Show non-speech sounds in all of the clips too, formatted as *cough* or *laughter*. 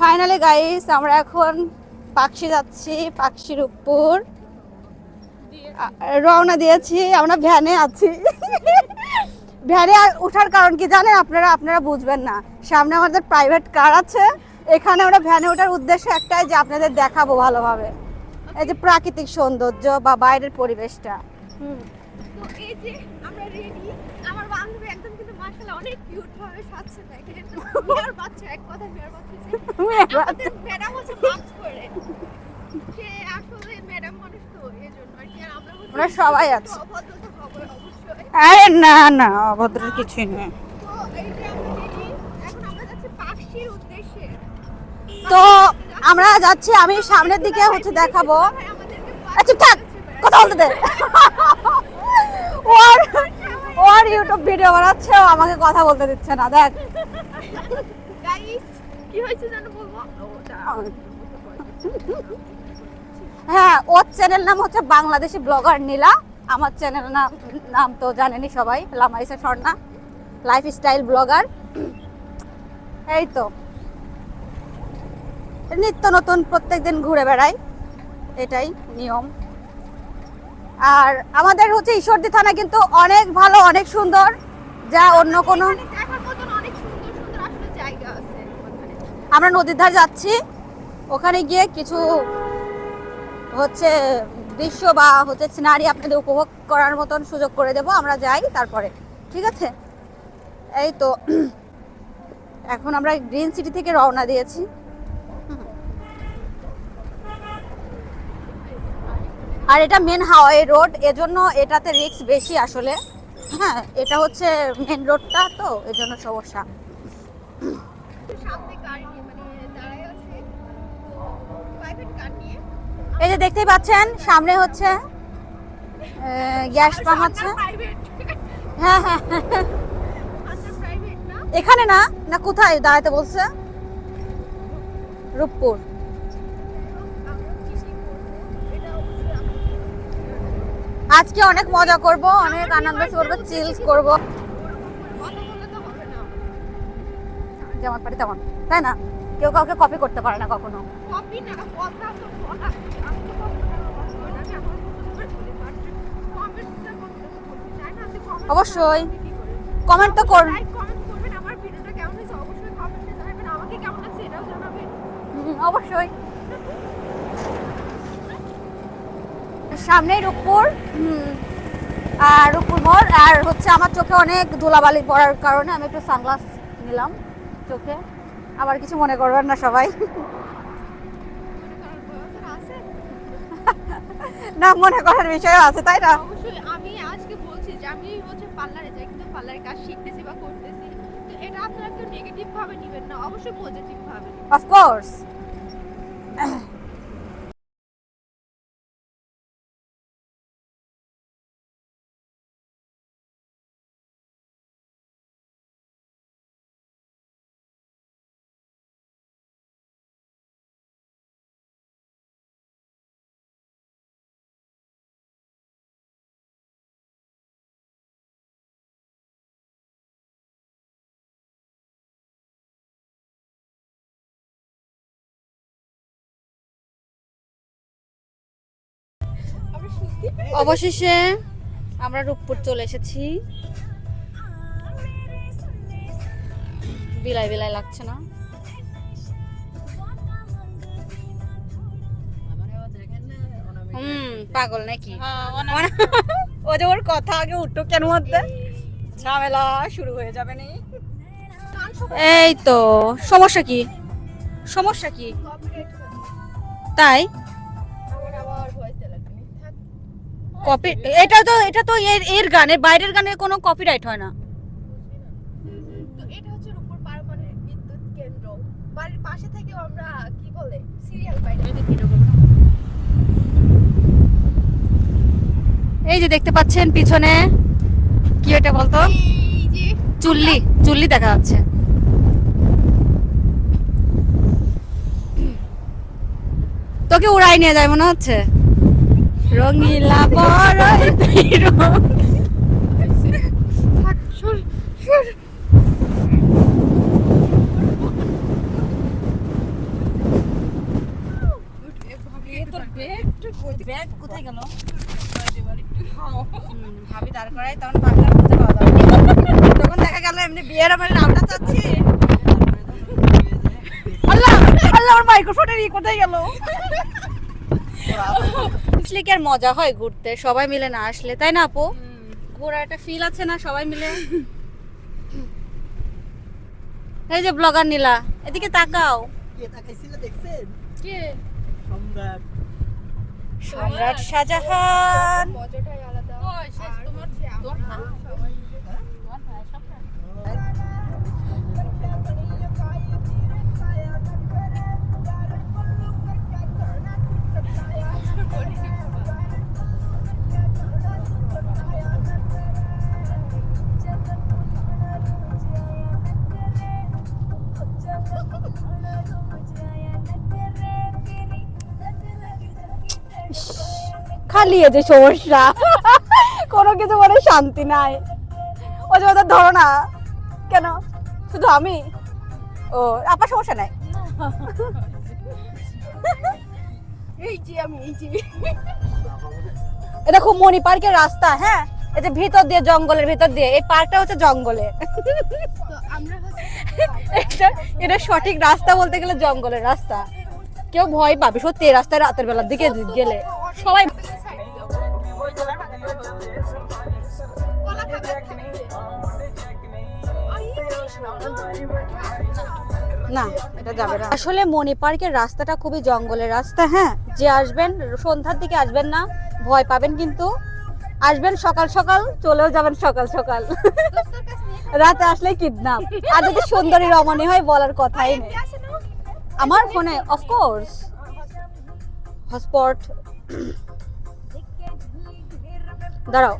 Finally guys আমরা এখন পাকশি যাচ্ছি পাকশির উপর। রওনা দিয়েছি আমরা ভ্যানে আছি। ভ্যানে ওঠার কারণ কি জানেন? আপনারা আপনারা বুঝবেন না। সামনে আমাদের প্রাইভেট কার আছে। এখানে আমরা ভ্যানে ওঠার উদ্দেশ্য একটাই যে আপনাদের দেখাবো ভালোভাবে। এই যে প্রাকৃতিক সৌন্দর্য বা বাইরের পরিবেশটা। হুম। তো এই যে আমরা রেডি আমার বান্ধবী একদম কিন্তু মাশাআল্লাহ অনেক কিউট ভাবে সাজছে দেখেন। মেয়ের বাচ্চা এক কথা মেয়ের বাচ্চা আমাদের ম্যাডাম হচ্ছে মাস্ক করে সে আসলে ম্যাডাম মানুষ তো এই আর কি। আমরা আমরা সবাই আছি। অভদ্র তো হব অবশ্যই আরে না না, অভদ্র কিছুই নেই তো আমরা যাচ্ছি, আমি সামনের দিকে হচ্ছে দেখাবো। আচ্ছা থাক, কথা বলতে দে। ওর ওর ইউটিউব ভিডিও বানাচ্ছে, ও আমাকে কথা বলতে দিচ্ছে না, দেখ। হ্যাঁ ওর চ্যানেল নাম হচ্ছে বাংলাদেশি ব্লগার নীলা। আমার চ্যানেল নাম নাম তো জানেনি সবাই Lamaisa Swarna life style blogger এই তো। নিত্য নতুন প্রত্যেক দিন ঘুরে বেড়াই এটাই নিয়ম। আর আমাদের হচ্ছে ঈশ্বরদী থানা কিন্তু অনেক ভালো অনেক সুন্দর যা অন্য কোনো আমরা নদীর ধার যাচ্ছি ওখানে গিয়ে কিছু হচ্ছে দৃশ্য বা হচ্ছে সিনারি আপনাদের উপভোগ করার মতন সুযোগ করে দেব, আমরা যাই তারপরে, ঠিক আছে? এই তো, এখন আমরা গ্রিন সিটি থেকে রওনা দিয়েছি। আর এটা মেন হাওয়াই রোড এজন্য এটাতে রিস্ক বেশি আসলে। হ্যাঁ এটা হচ্ছে মেন রোডটা তো, এজন্য সমস্যা সামনে গাড়ি নিয়ে মানে দাঁড়ায় আছে প্রাইভেট কার নিয়ে এই যে দেখতেই পাচ্ছেন সামনে হচ্ছে গ্যাস পাম্প আছে। হ্যাঁ হ্যাঁ আচ্ছা না? এখানে না না কোথায় দাঁড়াতে বলছে? রূপপুর। আজকে অনেক মজা করব অনেক আনন্দ করব চিলস করব। যেমন পারি তেমন তাই না? কেউ কাউকে কপি করতে পারে না কখনো অবশ্যই। কমেন্ট তো করুন অবশ্যই সামনেই রূপপুর আর রূপপুর মোড় আর হচ্ছে আমার চোখে অনেক ধুলাবালি পড়ার কারণে আমি একটু সানগ্লাস নিলাম চোখে আবার কিছু মনে করবেন না সবাই। না মনে করার বিষয় আছে তাই না? অবশ্যই আমি আজকে বলছি যে আমি হচ্ছে পার্লারে যাই কিন্তু পার্লারের কাজ শিখতেছি বা করতেছি। তো এটা আপনারা কেউ নেগেটিভ ভাবে নেবেন না অবশ্যই পজিটিভ ভাবে অফ অফকোর্স অবশেষে আমরা রূপপুর চলে এসেছি। বিলাই বিলাই লাগছে না। হুম পাগল নাকি? মানে- ও যে ওর কথা আগে উঠতো কেন মধ্যে ঝামেলা শুরু হয়ে যাবে নি। এই তো সমস্যা কি? সমস্যা কি? তাই? কপি এটা তো এটা তো এর এর গানে বাইরের গানে কোনো কপিরাইট হয় না। এটা হচ্ছে বিদ্যুৎ কেন্দ্র। বাড়ির পাশে আমরা কি বলে সিরিয়াল পাই এই যে দেখতে পাচ্ছেন পিছনে কি এটা বলতো? চুল্লি চুল্লি দেখা যাচ্ছে। তোকে উড়াই নিয়ে যায় মনে হচ্ছে? রঙিলা বড় থাক সর সর ব্যাগ কোথায় গেল? ভাবি দাঁড় করাই তখন দেখা গেল এমনি বিয়ের আমার নামটা চাচ্ছি আল্লাহ আল্লাহ আমার মাইক্রোফোনের ই কোথায় গেল? আসলে কি আর মজা হয় ঘুরতে সবাই মিলে না আসলে তাই না আপু? ঘোরা একটা ফিল আছে না সবাই মিলে? *laughs* এই যে ব্লগার নীলা এদিকে তাকাও। কে তাকাইছিল দেখছেন? কে? সম্রাট। সম্রাট শাহজাহান। মজাটাই আলাদা। আর খালি যে সমস্যা। কোনো কিছু মানে শান্তি নাই। ও যে ওদের ধরো না। কেন? শুধু আমি? ও আপনার সমস্যা নাই? *laughs* এই যে আমি এই যে। এটা খুব মণি পার্কের রাস্তা হ্যাঁ? এই যে ভিতর দিয়ে জঙ্গলের ভিতর দিয়ে। এই পার্কটা হচ্ছে জঙ্গলে। এটা এটা সঠিক রাস্তা বলতে গেলে জঙ্গলের রাস্তা। কেউ ভয় পাবে সত্যি এই রাস্তায় রাতের বেলার দিকে গেলে। সবাই না, এটা যাবে না। আসলে মণি পার্কের রাস্তাটা খুবই জঙ্গলের রাস্তা হ্যাঁ? যে আসবেন, সন্ধ্যার দিকে আসবেন না, ভয় পাবেন কিন্তু। আসবেন সকাল সকাল, চলেও যাবেন সকাল সকাল। রাতে আসলে কিডন্যাপ। আর যদি সুন্দরী রমণী হয়, বলার কথাই নেই। আমার ফোনে অফকোর্স হটস্পট দাঁড়াও।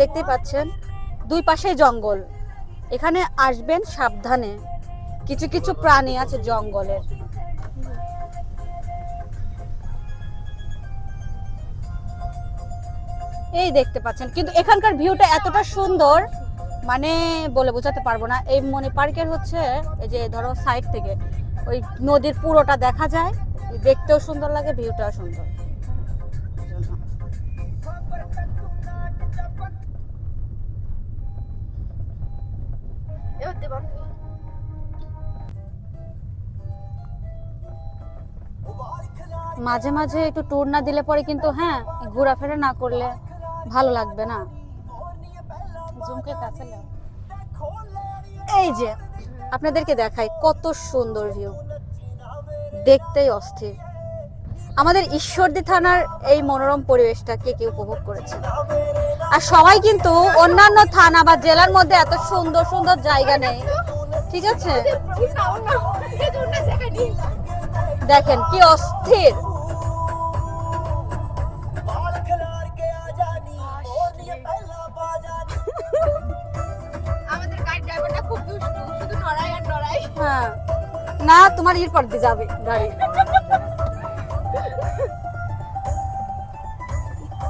দেখতেই পাচ্ছেন, দুই পাশে জঙ্গল। এখানে আসবেন সাবধানে। কিছু কিছু প্রাণী আছে জঙ্গলের। এই দেখতে পাচ্ছেন, কিন্তু এখানকার ভিউটা এতটা সুন্দর মানে বলে বোঝাতে পারব না। এই মনে পার্কের হচ্ছে, এই যে ধরো সাইড থেকে, ওই নদীর পুরোটা দেখা যায়, দেখতেও সুন্দর লাগে, ভিউটাও সুন্দর। মাঝে মাঝে একটু ট্যুর না দিলে পরে কিন্তু হ্যাঁ ঘোরাফেরা না করলে ভালো লাগবে না। এই যে, আপনাদেরকে দেখাই কত সুন্দর ভিউ দেখতেই অস্থির। আমাদের ঈশ্বরদী থানার এই মনোরম পরিবেশটা কে কে উপভোগ করেছে। আর সবাই কিন্তু অন্যান্য থানা বা জেলার মধ্যে এত সুন্দর সুন্দর জায়গা নেই। ঠিক আছে? দেখেন কি অস্থির। হ্যাঁ। না তোমার এরপর দিয়ে যাবে গাড়ি।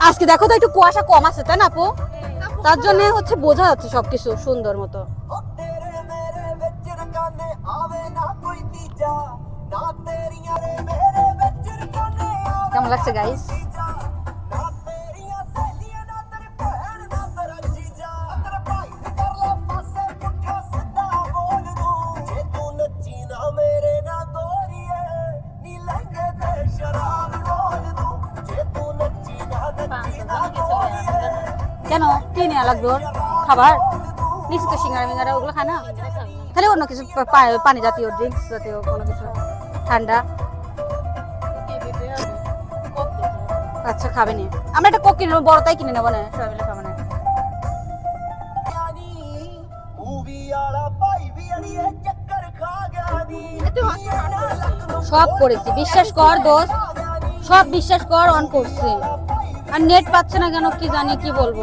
আজকে দেখো তো একটু কুয়াশা কম আছে, তাই না আপু? তার জন্য হচ্ছে বোঝা যাচ্ছে সবকিছু সুন্দর মতো। কেমন লাগছে গাইস খাবার। নিচে তো সিঙ্গারা মিঙ্গারা, ওগুলো খায় না? তাহলে অন্য কিছু পানি জাতীয় ড্রিঙ্কস জাতীয় কোনো কিছু। ঠান্ডা। আচ্ছা খাবে নি। আমরা একটা কিনে বড় তাই কিনে নেব না, সবাই মিলে সব করেছি, বিশ্বাস কর দোষ সব বিশ্বাস কর অন করছি। আর নেট পাচ্ছে না কেন, কি জানি, কি বলব?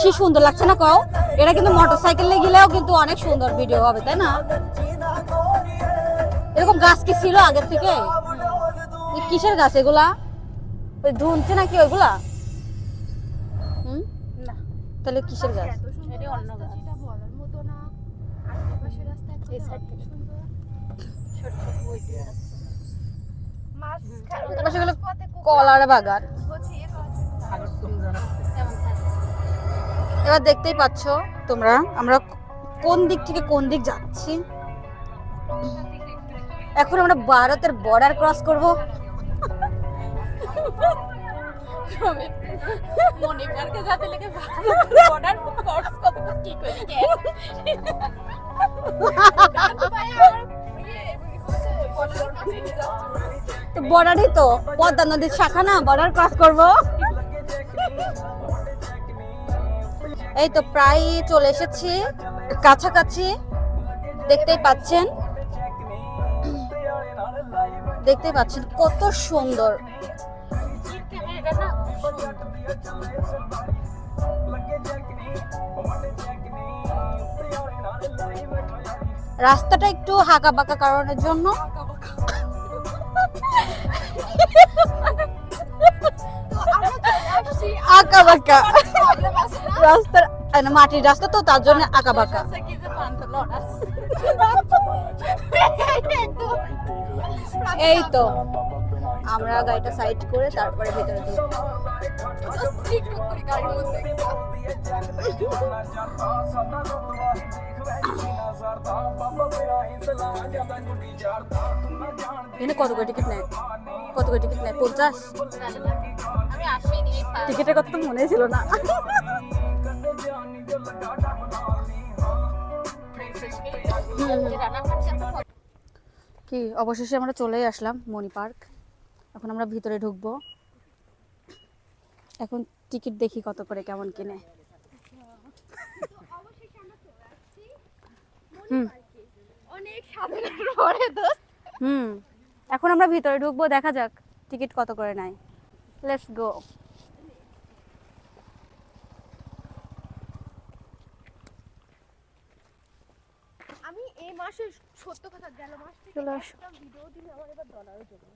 কি সুন্দর লাগছে না কও? এটা কিন্তু মোটরসাইকেলে গেলেও কিন্তু অনেক সুন্দর ভিডিও হবে তাই না? এরকম গাছ কি ছিল আগের থেকে? কিসের গাছ এগুলা? ওই ধুনছে নাকি ওইগুলা? হুম? না তাহলে কিসের গাছ? কলার বাগান। এবার দেখতেই পাচ্ছ তোমরা আমরা কোন দিক থেকে কোন দিক যাচ্ছি? এখন আমরা ভারতের বর্ডার ক্রস করব। বর্ডারই তো পদ্মা নদীর শাখা না? বর্ডার ক্রস করব। এই তো প্রায় চলে এসেছি। কাছাকাছি দেখতেই পাচ্ছেন। দেখতেই পাচ্ছেন কত সুন্দর। রাস্তাটা একটু হাঁকা বাঁকা কারণের জন্য। আঁকা বাঁকা রাস্তার আহ, না, মাটির রাস্তা তো তার জন্য আঁকা বাঁকা এই তো। আমরা গাড়িটা সাইড করে তারপরে ভিতরে এখানে কত করে টিকিট নেয়? কত করে টিকিট নেয়? পঞ্চাশ? টিকিটের কথা তো মনে ছিল না। কি, অবশেষে আমরা চলেই আসলাম মণি পার্ক। এখন আমরা ভিতরে ঢুকবো। এখন টিকিট দেখি কত করে, কেমন কিনে। হুম। হুম। এখন আমরা ভিতরে ঢুকবো, দেখা যাক টিকিট কত করে নেয়। লেটস গো মাসে সত্য কথা গেল মাস থেকে চলে আসো। একটা ভিডিও দিলে আমার এবার ডলারও জমা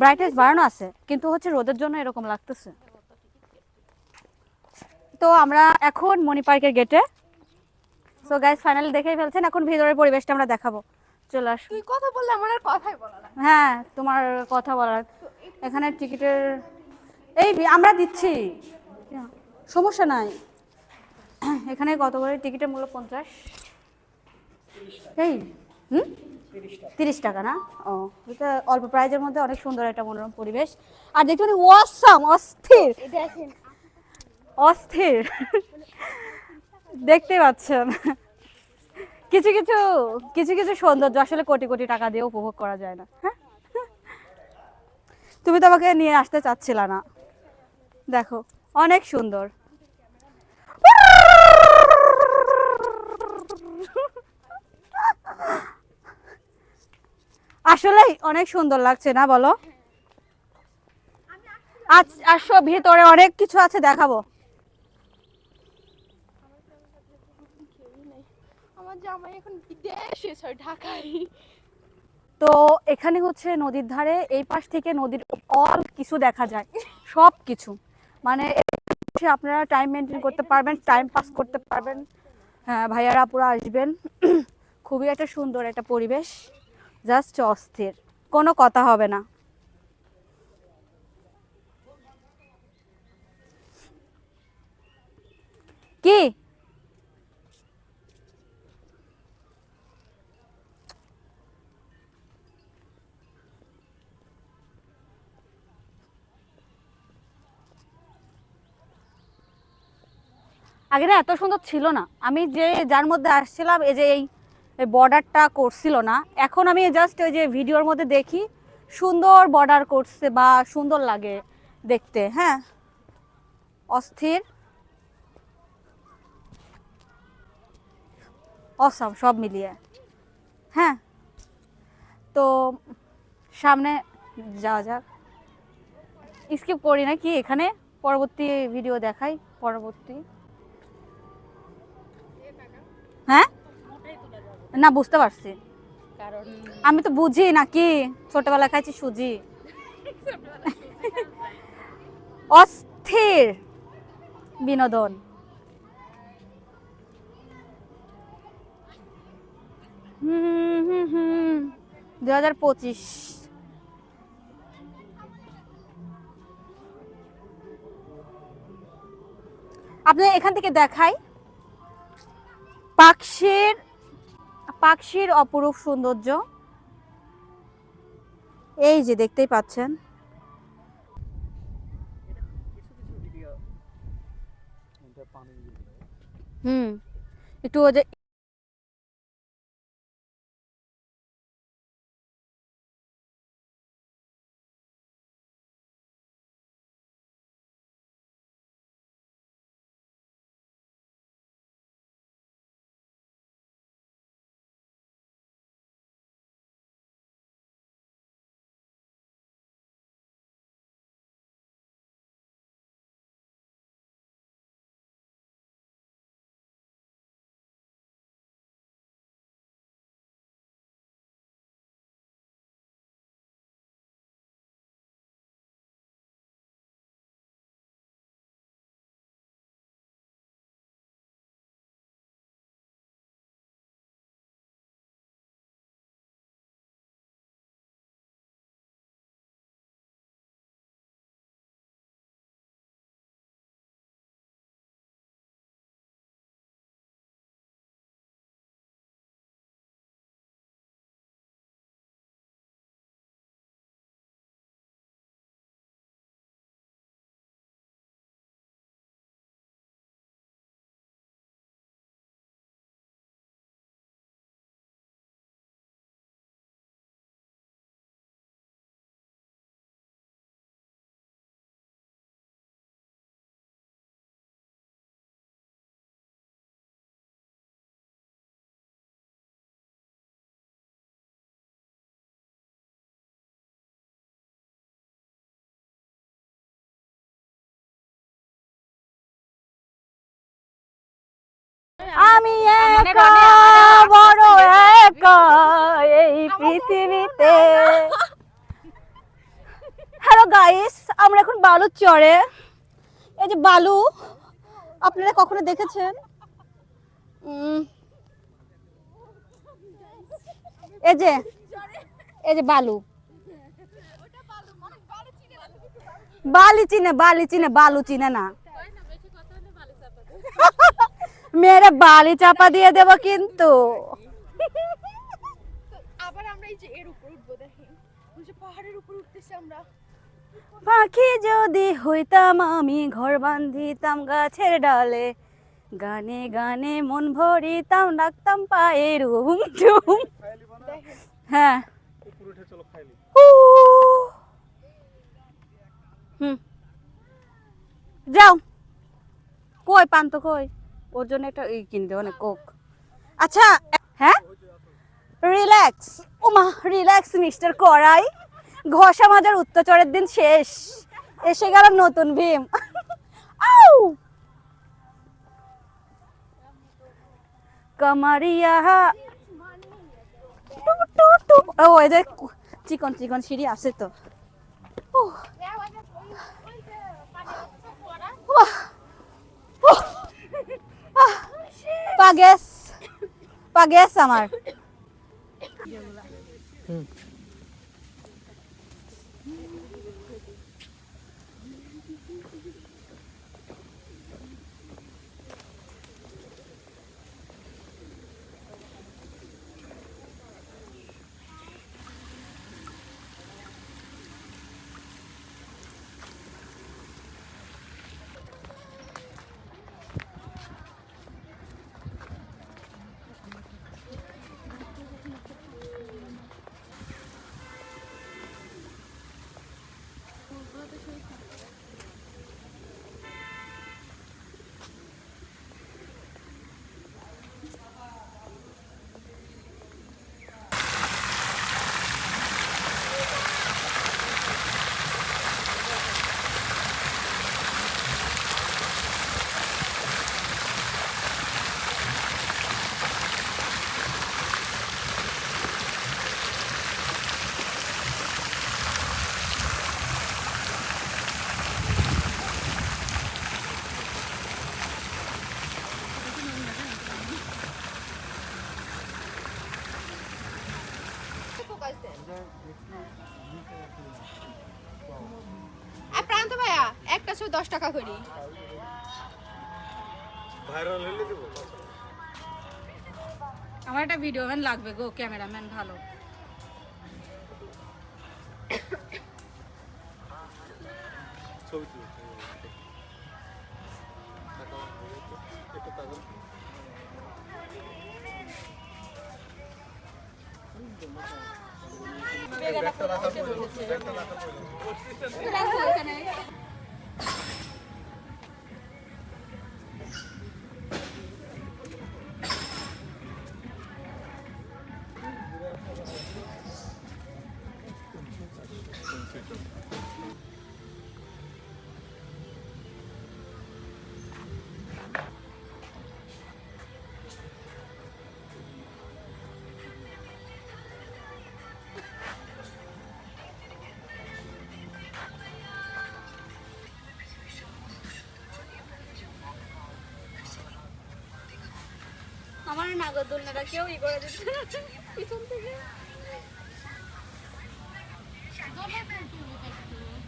ব্রাইটনেস বাড়ানো আছে কিন্তু হচ্ছে রোদের জন্য এরকম লাগতেছে। তো আমরা এখন মণি পার্কের গেটে সো গাইস ফাইনালি দেখেই ফেলছেন এখন ভিতরের পরিবেশটা আমরা দেখাবো। চলে আসো। তুই কথা বললে আমার আর কথাই বলা হ্যাঁ তোমার কথা বলার। এখানে টিকিটের এই আমরা দিচ্ছি। সমস্যা নাই। *clears throat* এখানে কত করে টিকিটের মূল্য পঞ্চাশ? এই হুম? তিরিশ টাকা না? ও এটা অল্প প্রাইজের মধ্যে অনেক সুন্দর একটা মনোরম পরিবেশ। আর দেখতে পাচ্ছি ওয়াসাম অস্থির। অস্থির। দেখতে পাচ্ছেন। কিছু কিছু কিছু কিছু সৌন্দর্য আসলে কোটি কোটি টাকা দিয়ে উপভোগ করা যায় না। হ্যাঁ? তুমি তো আমাকে নিয়ে আসতে চাচ্ছিলা না। দেখো অনেক সুন্দর। আসলেই অনেক সুন্দর লাগছে না বলো? আজ আসো ভেতরে অনেক কিছু আছে দেখাবো। আমার জামাই এখন বিদেশে ঢাকায়। তো এখানে হচ্ছে নদীর ধারে এই পাশ থেকে নদীর অল কিছু দেখা যায় সব কিছু। মানে আপনারা টাইম মেনটেন করতে পারবেন টাইম পাস করতে পারবেন। হ্যাঁ ভাইয়ারা পুরো আসবেন। খুবই একটা সুন্দর একটা পরিবেশ। জাস্ট অস্থির, কোনো কথা হবে না। কি? আগে এত সুন্দর ছিল না। আমি যে যার মধ্যে আসছিলাম, এই যে এই বর্ডারটা করছিল না। এখন আমি জাস্ট ওই যে ভিডিওর মধ্যে দেখি, সুন্দর বর্ডার করছে বা সুন্দর লাগে দেখতে হ্যাঁ? অস্থির। অসম সব মিলিয়ে হ্যাঁ? তো সামনে যাওয়া যাক। স্কিপ করি নাকি? এখানে পরবর্তী ভিডিও দেখাই, পরবর্তী। না বুঝতে পারছি। কারণ আমি তো বুঝি নাকি? ছোটবেলা খাইছি সুজি। অস্থির বিনোদন। হুম হুম হুম দু হাজার পঁচিশ। আপনার এখান থেকে দেখাই পাকশির পাকশির অপরূপ সৌন্দর্য। এই যে দেখতেই পাচ্ছেন। হুম একটু আমি বড় একা এই পৃথিবীতে। হ্যালো গাইস আমরা এখন বালুর চরে। এই যে বালু আপনারা কখনো দেখেছেন? এই যে এই যে বালু। বালি চিনে বালি চিনে বালু চিনে না। *laughs* মেরে বালি চাপা দিয়ে দেবো কিন্তু। আবার আমরা এই যে এর উপর উঠবো দেখেন। ওই যে পাহাড়ের উপর উঠতেছি আমরা। পাখি যদি হইতাম আমি ঘর বান্ধিতাম গাছের ডালে। গানে গানে মন ভরিতাম ডাকতাম পায়ে রুম ঝুম হ্যাঁ। হুম। যাও। কই পান্ত কই? ওর জন্য একটা এই কিনতে মানে কোক আচ্ছা হ্যাঁ? রিল্যাক্স ওমা রিল্যাক্স মিস্টার করাই ঘষা মাজার উত্তচরের দিন শেষ। এসে গেল নতুন ভীম। আউ! কামারিয়া। ও যে চিকন চিকন সিঁড়ি আছে তো। আহ, পা গ্যাস পা গ্যাস আমার টাকা করি। ভাইরাল হইলে দেবো। আমার একটা ভিডিও ম্যান লাগবে গো ক্যামেরাম্যান ভালো। ছবি তুলে আমার নাগরদোলনাটা কেউ ই করে দিচ্ছে পিছন থেকে।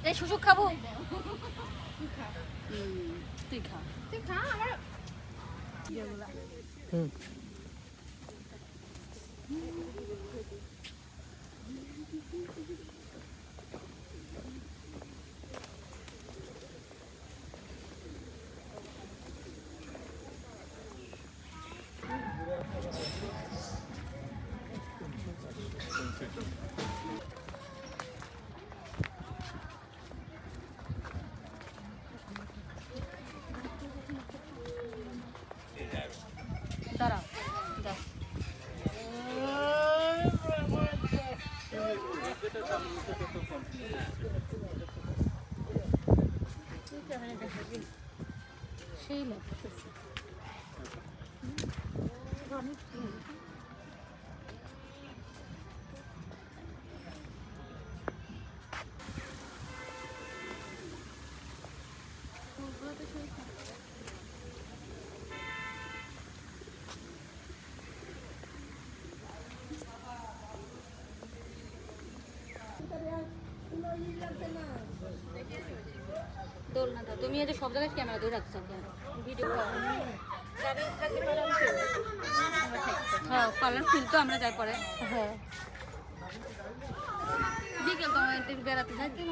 এই সুযোগ খাব? হুম, তুই খা। তুই খা আমার দাঁড়াও সেই লাগতেছে তুমি এই যে সব জায়গায় ক্যামেরা ধরে রাখছো ভিডিও হ্যাঁ কালার ফিল তো আমরা যাই পরে। হ্যাঁ। বিকেল তো বেড়াতে যাইতে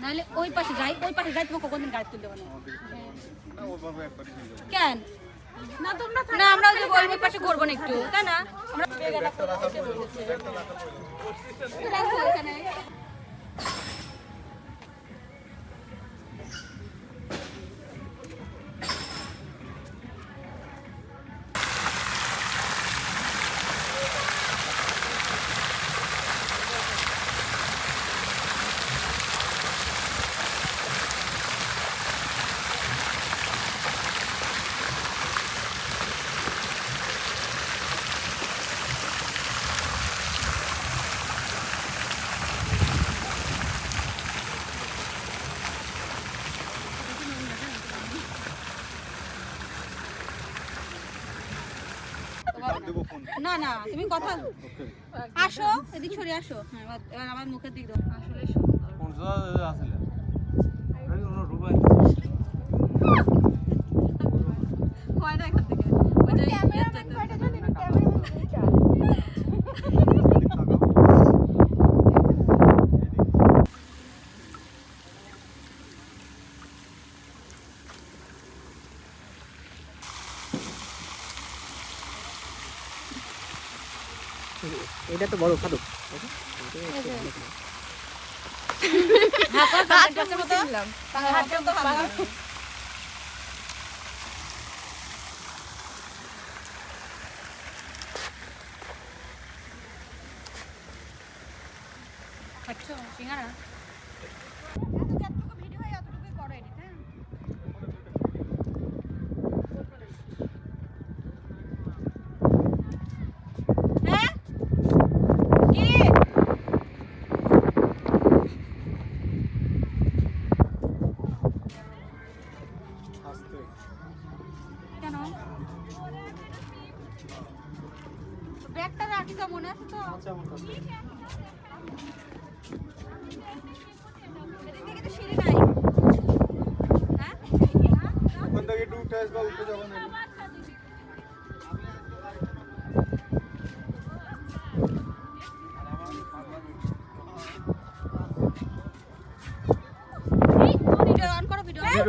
নাহলে ওই পাশে যাই ওই পাশে যাই তোমাকে কোনদিন গাড়ি তুলতে একবারই কেন? না তোমরা না আমরা ওই যে ওই ওই পাশে ঘুরবো না একটু তাই না? আমরা না না তুমি কথা আসো এদিক সরে আসো। হ্যাঁ আমার মুখের দিক আসলে পঞ্চাশ আসলে হয় না এখান থেকে ওই যে ক্যামেরাম্যান ইয়েতে- কয়টা জানি না ক্যামেরাম্যান দুইটা এটা তো বড় খাদক। হ্যাঁ,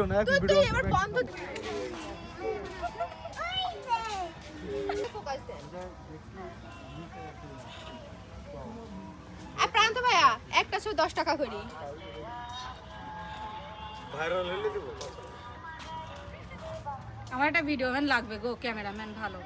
ভিডিও না এখন ভিডিও তুই এবার বন্ধ প্রান্ত ভাইয়া একটা শো দশ টাকা করি। ভাইরাল হলে দেবো। আমার একটা ভিডিও ম্যান লাগবে গো ক্যামেরাম্যান ভালো।